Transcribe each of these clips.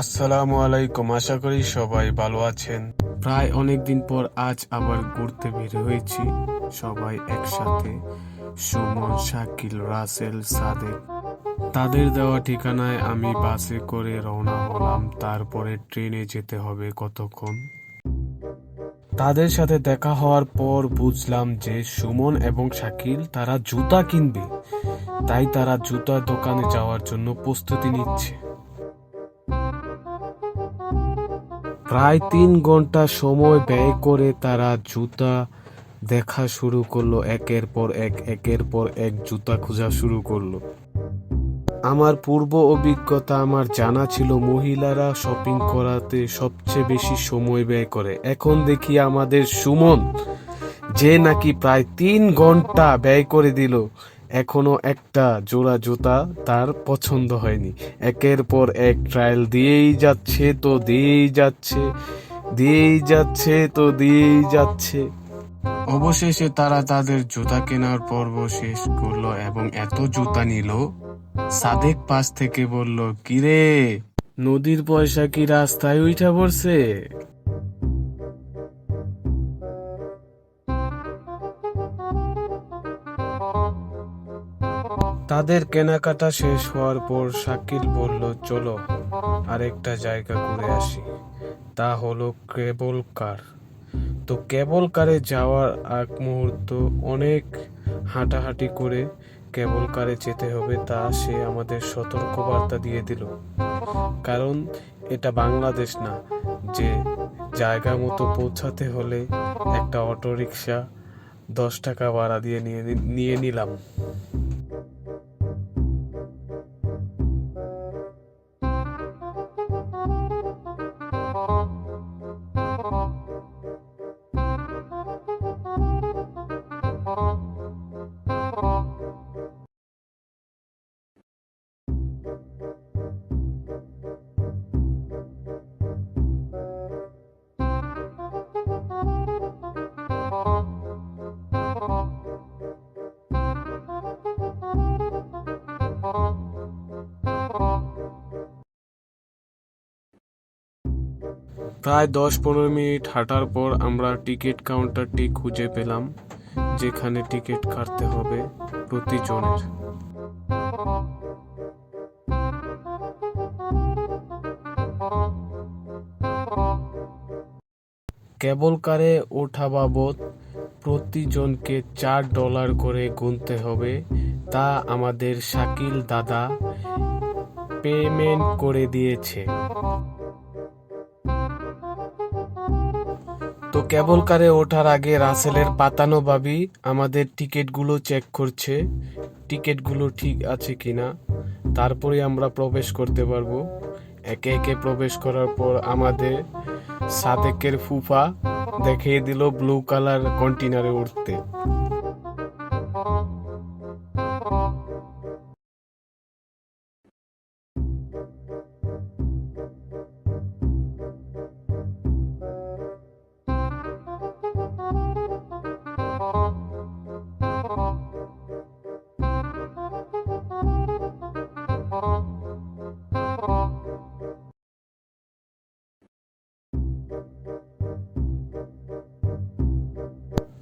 আসসালামু আলাইকুম, আশা করি সবাই ভালো আছেন। প্রায় অনেক দিন পর আজ আবার ঘুরতে বের হয়েছি সবাই একসাথে, সুমন, শাকিল, রাসেল, সাদেক। তাদের দেওয়া ঠিকানায় আমি বাসে করে রওনা হলাম, তারপরে ট্রেনে যেতে হবে কতক্ষণ। তাদের সাথে দেখা হওয়ার পর বুঝলাম যে সুমন এবং শাকিল তারা জুতা কিনবে, তাই তারা জুতার দোকানে যাওয়ার জন্য প্রস্তুতি নিচ্ছে। প্রায় তিন ঘণ্টা সময় ব্যয় করে তারা জুতা দেখা শুরু করল, একের পর এক, একের পর এক জুতা খোঁজা শুরু করল। আমার পূর্ব অভিজ্ঞতা, আমার জানা ছিল মহিলারা শপিং করাতে সবচেয়ে বেশি সময় ব্যয় করে। এখন দেখি আমাদের সুমন, যে নাকি প্রায় তিন ঘণ্টা ব্যয় করে দিল। এখনও একটা জোড়া জুতা তার পছন্দ হয়নি। একের পর এক ট্রায়াল দিয়েই যাচ্ছে তো দিয়েই যাচ্ছে দিয়েই যাচ্ছে তো দিয়েই যাচ্ছে। অবশেষে তারা তাদের জুতা কেনার পর্ব শেষ করল এবং এত জুতা নিল, সাদেক পাশ থেকে বলল, কিরে, নদীর পয়সা কি রাস্তায় উঠা পড়ছে? তাদের কেনাকাটা শেষ হওয়ার পর শাকিল বলল, চলো আরেকটা জায়গা ঘুরে আসি। তা হলো কেবল কার। তো কেবল কারে যাওয়ার আগ মুহূর্ত অনেক হাঁটাহাঁটি করে কেবল কারে যেতে হবে তা সে আমাদের সতর্কবার্তা দিয়ে দিল। কারণ এটা বাংলাদেশ না, যে জায়গা মতো পৌঁছাতে হলে একটা অটো রিক্সা দশ টাকা ভাড়া দিয়ে নিয়ে নিয়ে নিলাম। প্রায় দশ পনেরো মিনিট হাঁটার পর আমরা টিকিট কাউন্টারটি খুঁজে পেলাম, যেখানে টিকিট কাটতে হবে প্রতিজনের। কেবল কারে ওঠা বাবদ প্রতিজনকে চার ডলার করে গুনতে হবে, তা আমাদের শাকিল দাদা পেমেন্ট করে দিয়েছে। কেবল কারে ওঠার আগে রাসেলের বাতানো ভাবি আমাদের টিকিটগুলো চেক করছে। টিকিটগুলো ঠিক আছে কিনা? তারপরে আমরা প্রবেশ করতে পারব। একে একে প্রবেশ করার পর আমাদের সাদেকের ফুফা দেখিয়ে দিল ব্লু কালার কন্টেনারে উঠতে।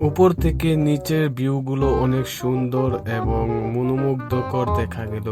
উপর থেকে নিচের ভিউগুলো অনেক সুন্দর এবং মনোমুগ্ধকর দেখা গেল।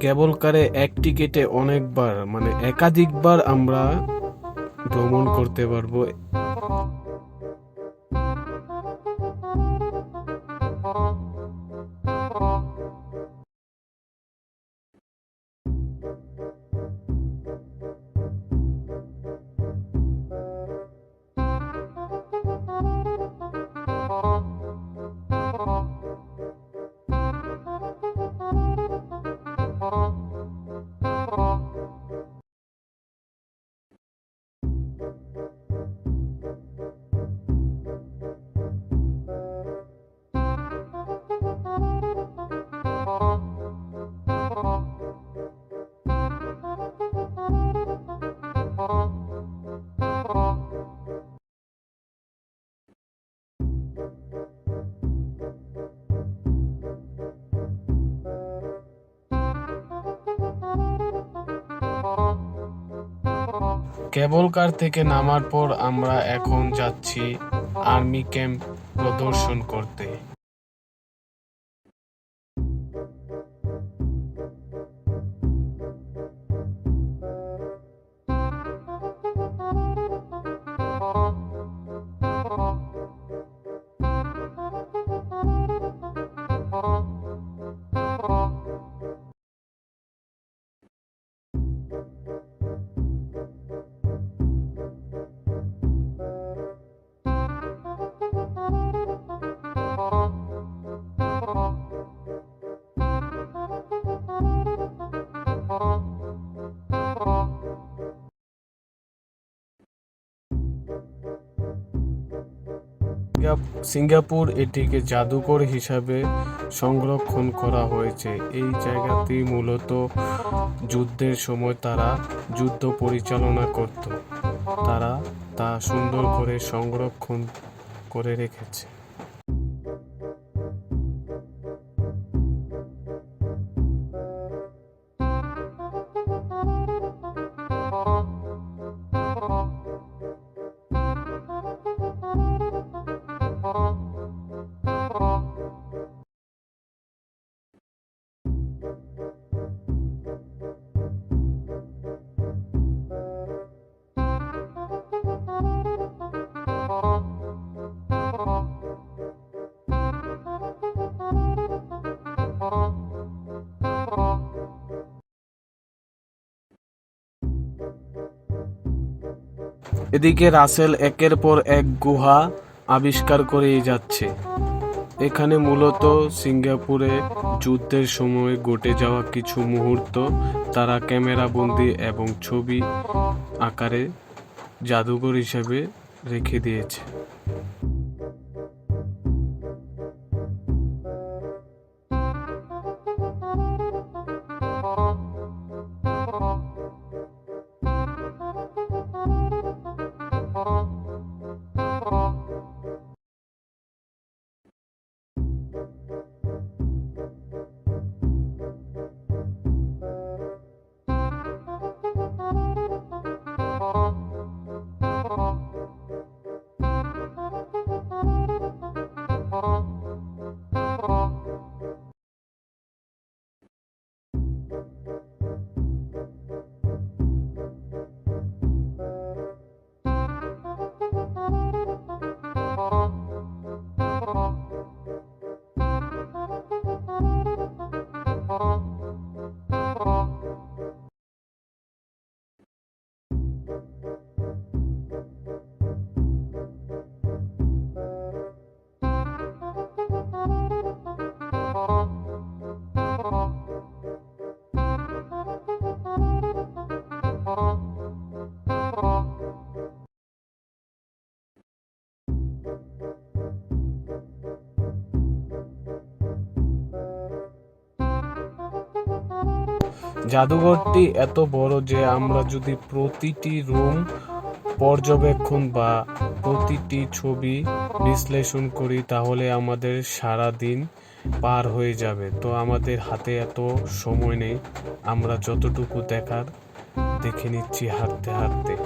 কেবল কারে এক টিকেটে অনেকবার মানে একাধিকবার আমরা ভ্রমণ করতে পারব কেবল কার থেকে নামার পর আমরা এখন যাচ্ছি আর্মি ক্যাম্প প্রদর্শন করতে। সিঙ্গাপুর এটিকে জাদুঘর হিসাবে সংরক্ষণ করা হয়েছে। এই জায়গাটি মূলত যুদ্ধের সময় তারা যুদ্ধ পরিচালনা করত। তারা তা সুন্দর করে সংরক্ষণ করে রেখেছে। এদিকে রাসেল একের পর এক গুহা আবিষ্কার করেই যাচ্ছে। এখানে মূলত সিঙ্গাপুরে যুদ্ধের সময় ঘটে যাওয়া কিছু মুহূর্ত, তারা ক্যামেরাবন্দি এবং ছবি আকারে জাদুঘর হিসাবে রেখে দিয়েছে। জাদুঘরটি এত বড় যে আমরা যদি প্রতিটি রুম পর্যবেক্ষণ বা প্রতিটি ছবি বিশ্লেষণ করি তাহলে আমাদের সারা দিন পার হয়ে যাবে। তো আমাদের হাতে এত সময় নেই। আমরা যতটুকু দেখার, দেখে নিচ্ছি হাঁটতে হাঁটতে।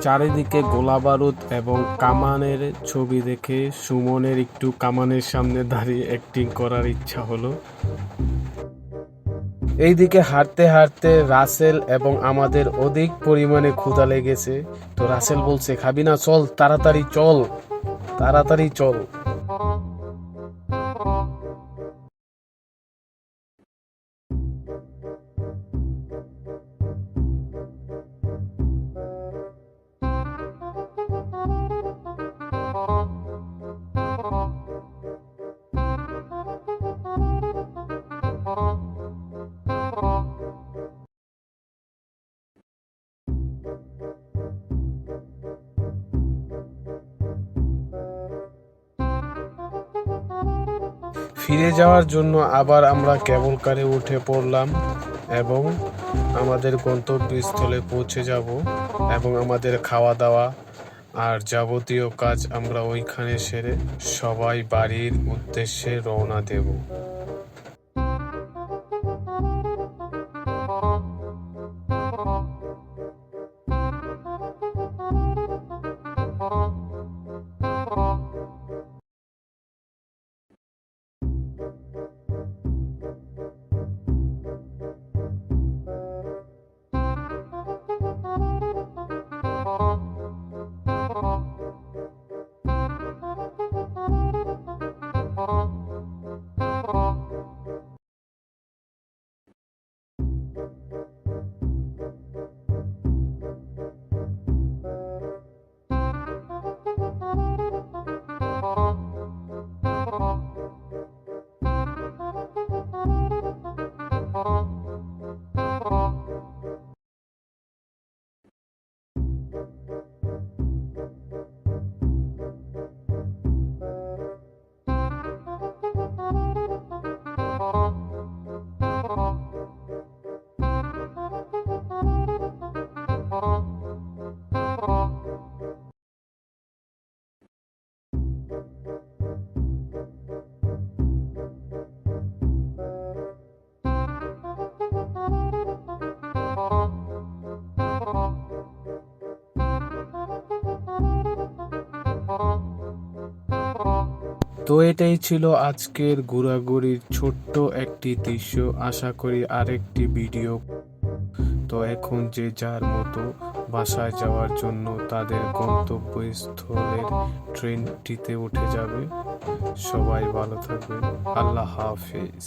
চারিদিকে গোলাবারুদ এবং কামানের ছবি দেখে সুমনের একটু কামানের সামনে দাঁড়িয়ে অ্যাক্টিং করার ইচ্ছা হলো। এইদিকে হাঁটতে হাঁটতে রাসেল এবং আমাদের অধিক পরিমাণে ক্ষুধা লেগেছে। তো রাসেল বলছে, খাবি না, চল, তাড়াতাড়ি চল তাড়াতাড়ি চল। ফিরে যাওয়ার জন্য আবার আমরা কেবল কারে উঠে পড়লাম এবং আমাদের গন্তব্যস্থলে পৌঁছে যাব এবং আমাদের খাওয়া দাওয়া আর যাবতীয় কাজ আমরা ওইখানে সেরে সবাই বাড়ির উদ্দেশ্যে রওনা দেব। তো এটাই ছিল আজকের ঘোরাঘুরির ছোট্ট একটি দৃশ্য। আশা করি আরেকটি ভিডিও। তো এখন যে যার মতো বাসায় যাওয়ার জন্য তাদের গন্তব্যস্থলের ট্রেনটিতে উঠে যাবে। সবাই ভালো থাকবে আল্লাহ হাফেজ।